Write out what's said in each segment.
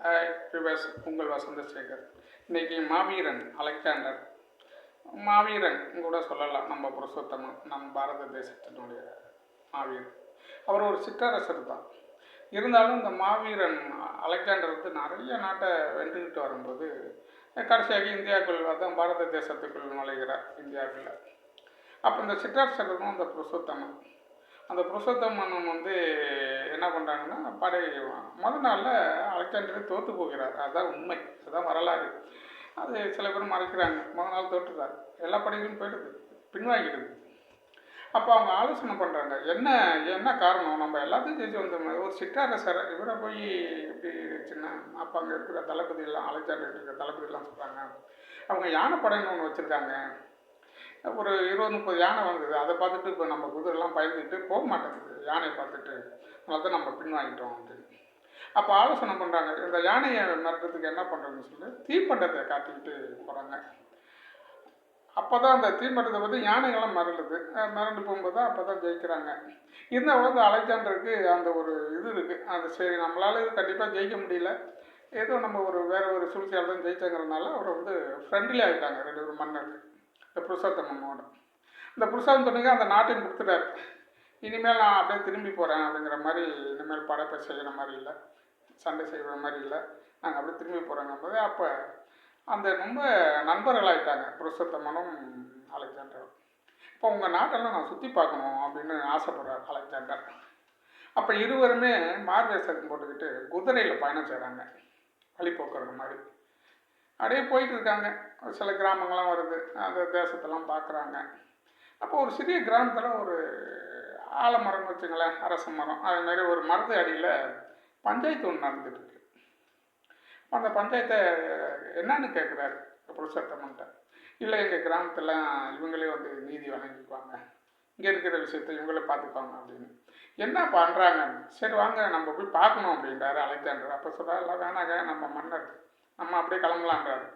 விவஸ் உங்கள் வசந்தசேகர் இன்றைக்கி மாவீரன் அலெக்சாண்டர். மாவீரன் கூட சொல்லலாம் நம்ம புருஷோத்தமன் நம் பாரத தேசத்தினுடைய மாவீரன். அவர் ஒரு சிற்றரசர் தான். இருந்தாலும் இந்த மாவீரன் அலெக்சாண்டர் வந்து நிறைய நாட்டை வென்றுக்கிட்டு வரும்போது கடைசியாக இந்தியாவுக்குள் தான் பாரத தேசத்துக்குள் நுழைகிறார் இந்தியாவுக்குள்ள அப்போ இந்த சிற்றரசர் தான் இந்த புருஷோத்தமன் அந்த புருஷோத்தமன் வந்து என்ன பண்ணுறாங்கன்னா படை முத நாளில் அலெக்சாண்டரே தோற்று போகிறார். அதுதான் உண்மை. அதுதான் வரலாறு. அது சில பேர் மறைக்கிறாங்க. முத நாள் தோற்றுறார் எல்லா படைகளும் போயிடுது. பின்வாங்கிடுது. அப்போ அவங்க ஆலோசனை பண்ணுறாங்க என்ன என்ன காரணம்? நம்ம எல்லாத்தையும் ஜெயிச்சு வந்தோம். ஒரு சிற்றரசர் இவரை போய் இப்படி சின்ன அப்போ அங்கே இருக்கிற தளபதியெல்லாம் அலெக்சாண்டர் இருக்கிற தளபதியெல்லாம் சொல்கிறாங்க அவங்க யானை படைன்னு ஒன்று வச்சுருக்காங்க. ஒரு இருபது முப்பது யானை வந்தது அதை பார்த்துட்டு இப்போ நம்ம குதிரைலாம் பயந்துட்டு போக மாட்டேங்குது. யானையை பார்த்துட்டு அதனால தான் நம்ம பின்வாங்கிட்டோம் அப்படின்னு. அப்போ ஆலோசனை பண்ணுறாங்க இந்த யானையை மறக்கிறதுக்கு என்ன பண்ணுறதுன்னு சொல்லி தீப்பண்டத்தை காட்டிக்கிட்டு போகிறாங்க அப்போ தான் அந்த தீம்பட்டத்தை பற்றி யானைகள்லாம் மிரளுது. மறந்து போகும்போது தான் அப்போ தான் ஜெயிக்கிறாங்க. இந்த வந்து அலெக்சாண்டருக்கு அந்த ஒரு இது இருக்குது அது சரி நம்மளால் இது கண்டிப்பாக ஜெயிக்க முடியல. ஏதோ நம்ம ஒரு வேறு ஒரு சூழ்ச்சியால் தான் ஜெயிச்சங்கிறதுனால அவர் வந்து ஃப்ரெண்ட்லி ஆகிட்டாங்க ரெண்டு பேரும் மன்னருக்கு இந்த புருஷோத்தமனோட இந்த புருஷோத்தமனுக்கு அந்த நாட்டையும் கொடுத்துட்டாரு இனிமேல் நான் அப்படியே திரும்பி போகிறேன் அப்படிங்கிற மாதிரி இனிமேல் படைப்பை செய்கிற மாதிரி இல்லை சண்டை செய்கிற மாதிரி இல்லை நாங்கள் அப்படியே திரும்பி போகிறோங்கும்போது அப்போ அந்த ரொம்ப நண்பர்களாயிட்டாங்க புருஷோத்தமனும் அலெக்சாண்டரும் இப்போ உங்கள் நாட்டெல்லாம் நான் சுற்றி பார்க்கணும் அப்படின்னு ஆசைப்படுறார் அலெக்சாண்டர். அப்போ இருவருமே மார்வேசம் போட்டுக்கிட்டு குதிரையில் பயணம் செய்கிறாங்க வழிபோக்குறது மாதிரி அப்படியே போயிட்டு இருக்காங்க சில கிராமங்கள்லாம் வருது. அந்த தேசத்தெல்லாம் பார்க்குறாங்க. அப்போ ஒரு சிறிய கிராமத்தில் ஒரு ஆலமரம்னு வச்சுங்களேன் அரச மரம். அதுமாரி ஒரு மரத்து அடியில் பஞ்சாயத்து ஒன்று நடந்துட்டு இருக்கு அந்த பஞ்சாயத்தை என்னன்னு கேட்குறாரு புருஷோத்தமன்ட்ட இல்லை எங்கள் கிராமத்தில் இவங்களே வந்து நீதி வழங்கிக்குவாங்க. இங்கே இருக்கிற விஷயத்தை இவங்களே பார்த்துக்குவாங்க அப்படின்னு. என்ன பண்ணுறாங்க சரி வாங்க நம்ம போய் பார்க்கணும் அப்படின்றாரு அலெக்சாண்டர். அப்போ சொல்கிறார் "எல்லாம் வேணாங்க நம்ம மன்னர் நம்ம அப்படியே கிளம்பலான்றாரு.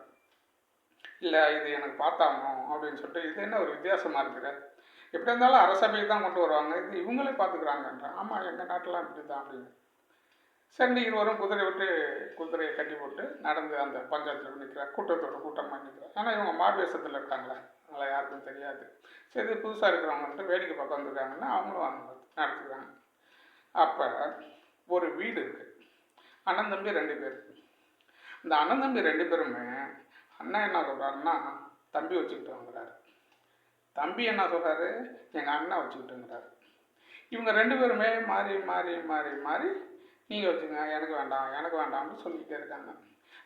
இல்லை இது எனக்கு பார்த்தாகணும் அப்படின்னு சொல்லிட்டு இது என்ன ஒரு வித்தியாசமாக இருக்குது எப்படி இருந்தாலும் அரசபைக்கு தான் கொண்டு வருவாங்க. இது இவங்களே பார்த்துக்குறாங்கன்றான் ஆமாம் எங்கள் நாட்டெலாம் இப்படி தான் அப்படின்னு. சரி இருவரும் குதிரை விட்டு குதிரையை கட்டி போட்டு நடந்து அந்த பஞ்சாயத்தில் நிற்கிறார் கூட்டத்தோட கூட்டமாக நிற்கிறார் ஆனால் இவங்க மாபேசத்தில் இருக்காங்களே அதனால் யாருக்கும் தெரியாது. சரி இது புதுசாக இருக்கிறவங்கன்ட்டு வேடிக்கை பார்க்க வந்திருக்காங்கன்னா அவங்களும் வந்து நடத்துக்கிறாங்க அப்போ ஒரு வீடு இருக்குது அண்ணன் தம்பி ரெண்டு பேர். இந்த அண்ணன் தம்பி ரெண்டு பேருமே அண்ணன் என்ன சொல்கிறாருன்னா தம்பி வச்சுக்கிட்டு தம்பி என்ன சொல்கிறாரு எங்கள் அண்ணன் வச்சுக்கிட்டுங்கிறாரு. இவங்க ரெண்டு பேருமே மாறி மாறி மாறி மாறி நீங்கள் வச்சுங்க எனக்கு வேண்டாம் எனக்கு வேண்டாம்னு சொல்லிக்கிட்டே இருக்காங்க.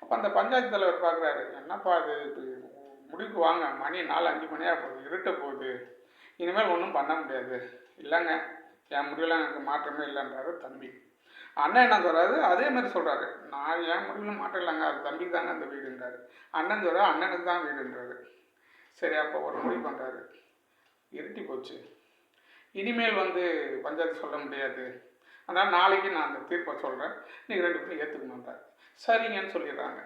அப்போ அந்த பஞ்சாயத்து தலைவர் பார்க்குறாரு என்னப்பா இது? இப்படி முடிவுக்கு வாங்க மணி நாலு அஞ்சு மணியாக போகுது இருட்ட போகுது. இனிமேல் ஒன்றும் பண்ண முடியாது. இல்லைங்க என் முடிவில் எனக்கு மாற்றமே இல்லைன்றாரு தம்பி. அண்ணன் என்ன சொல்கிறாரு அதே மாதிரி சொல்கிறாரு நான் என் முடிவில் மாற்றம் இல்லைங்க. அது தம்பிக்கு தாங்க அந்த வீடுன்றாரு. அண்ணன் சொல்கிறார் அண்ணனுக்கு தான் வீடுன்றாரு. சரி அப்போ ஒரு முடிவு பண்ணுறாரு இருட்டி போச்சு. இனிமேல் வந்து பஞ்சாயத்து சொல்ல முடியாது. அதனால் நாளைக்கு நான் அந்த தீர்ப்பை சொல்கிறேன் நீங்கள் ரெண்டு பேரும் ஏற்றுக்கணுன்றார் சரிங்கன்னு சொல்லிடுறாங்க.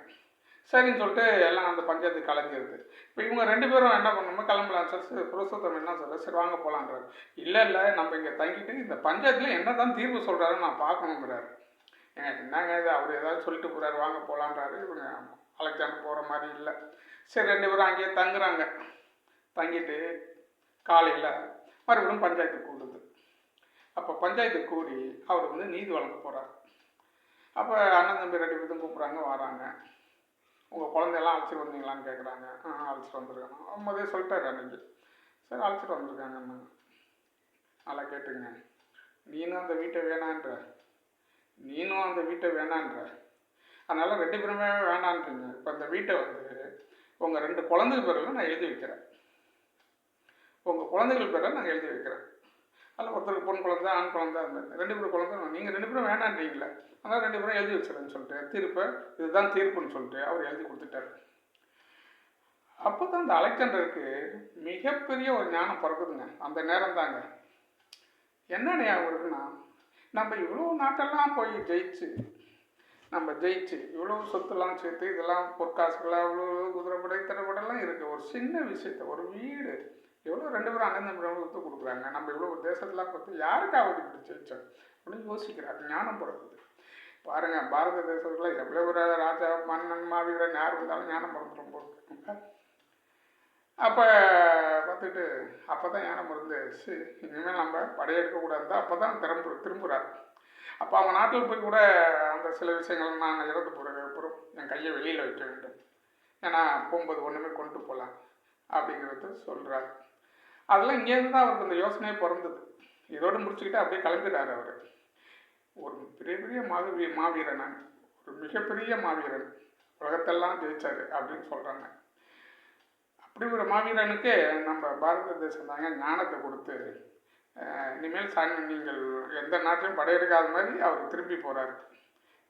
சரின்னு சொல்லிட்டு எல்லாம் அந்த பஞ்சாயத்து கலைஞ்சிருது. இப்போ இவங்க ரெண்டு பேரும் என்ன பண்ணணுமோ கிளம்பலாம். சார் சரி, புருஷோத்தம் என்ன சொல்கிறார் சரி வாங்க போகலான்றாரு இல்லை இல்லை நம்ம இங்கே தங்கிட்டு இந்த பஞ்சாயத்தில் என்ன தான் தீர்வு சொல்கிறாருன்னு நான் பார்க்கணுங்கிறாரு. ஏங்க என்னங்க இது? அவர் ஏதாவது சொல்லிட்டு போகிறாரு வாங்க போகலான்றாரு இவங்க அலெக்சாண்டர் போகிற மாதிரி இல்லை. சரி ரெண்டு பேரும் அங்கேயே தங்குறாங்க. தங்கிட்டு காலையில் மறுபடியும் பஞ்சாயத்து கூடுது. அப்போ பஞ்சாயத்து கூடி அவர் வந்து நீதி வழங்க போகிறார் அப்போ அண்ணன் தம்பி ரெண்டு பேரும் கூப்பிட்றாங்க வராங்க. உங்கள் குழந்தையெல்லாம் அழைச்சிட்டு வந்தீங்களான்னு கேட்குறாங்க ஆ அழைச்சிட்டு வந்திருக்காங்க. அம்மதே சொல்லிட்டாரு அன்னைக்கு. சரி அழைச்சிட்டு வந்திருக்காங்கன்னு நல்லா கேட்டுங்க. நீனும் அந்த வீட்டை வேணான்ற. நீனும் அந்த வீட்டை வேணான்ற. அதனால் ரெண்டு பேருமே வேணான்றீங்க. இப்போ அந்த வீட்டை வந்து உங்கள் ரெண்டு குழந்தைகள் பேரில் நான் எழுதி வைக்கிறேன். உங்கள் குழந்தைகள் பேரில் நாங்கள் எழுதி வைக்கிறேன். அதில் ஒருத்தருக்கு பொன் குழந்தை ஆண் குழந்தை அந்த ரெண்டு பேரும் குழந்தை நீங்கள் ரெண்டு பேரும் வேணான்றீங்களே. அதனால் ரெண்டு பேரும் எழுதி வச்சுறேன்னு சொல்லிட்டு தீர்ப்பை இதுதான் தீர்ப்புன்னு சொல்லிட்டு அவர் எழுதி கொடுத்துட்டாரு. அப்போ தான் அந்த அலெக்சாண்டருக்கு மிகப்பெரிய ஒரு ஞானம் பிறகுதுங்க அந்த நேரம் தாங்க. என்ன ஞாபகம் இருக்குன்னா நம்ம இவ்வளோ நாட்டெல்லாம் போய் ஜெயிச்சு நம்ம ஜெயிச்சு இவ்வளோ சொத்துலாம் சேர்த்து இதெல்லாம் பொற்காசுகளாக இவ்வளோ குதிரைப்படை திரைப்படம்லாம் இருக்குது ஒரு சின்ன விஷயத்த ஒரு வீடு எவ்வளோ ரெண்டு பேரும் அண்ணன் தம்பி ஒத்து கொடுக்குறாங்க. நம்ம இவ்வளோ ஒரு பார்த்து கொடுத்து யாருக்காவது இப்படி ஜெயிச்சோம்? அப்படின்னு யோசிக்கிறார். ஞானம் பிறகுது பாருங்க பாரத தேசத்தில் எவ்வளோ ஒரு ராஜா மன்னன் மாவீரன் யார் இருந்தாலும் ஞானம் மறந்துடும் போது அப்போ பார்த்துட்டு அப்போ தான் ஞானம் மருந்து சரி இனிமேல் நம்ம படையெடுக்கக்கூடாது அப்போ தான் திரும்ப திரும்புகிறார் அப்போ அவங்க நாட்டில் போய் கூட அந்த சில விஷயங்கள் நான் இறந்து போகிறதுக்கு அப்புறம் என் கையை வெளியில் வைக்க வேண்டும். ஏன்னா போகும்போது ஒன்றுமே கொண்டு போகலாம் அப்படிங்கிறது சொல்கிறார் அதெல்லாம் இங்கேருந்து தான் அவருக்கு அந்த யோசனையே பிறந்தது. இதோடு முடிச்சுக்கிட்டு அப்படியே கிளம்பிடுறாரு அவர். ஒரு பெரிய பெரிய மாவீ மாவீரன் ஒரு மிகப்பெரிய மாவீரன். உலகத்தெல்லாம் ஜெயிச்சார் அப்படின்னு சொல்கிறாங்க அப்படி ஒரு மாவீரனுக்கு நம்ம பாரத தேசம் தாங்க ஞானத்தை கொடுத்து இனிமேல் சாமி நீங்கள் எந்த நாட்டிலையும் படையெடுக்காத மாதிரி அவர் திரும்பி போகிறாரு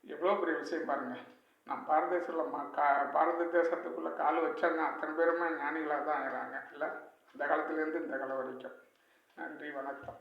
எவ்வளோ பெரிய விஷயம் பாருங்கள் நம்ம பாரத தேசத்தில் மா கா பாரத தேசத்துக்குள்ளே கால் வச்சாங்க. அத்தனை பேருமே ஞானிகளாக தான் ஆகிறாங்க இல்லை? அந்த காலத்துலேருந்து இந்த காலம் வரைக்கும். நன்றி வணக்கம்.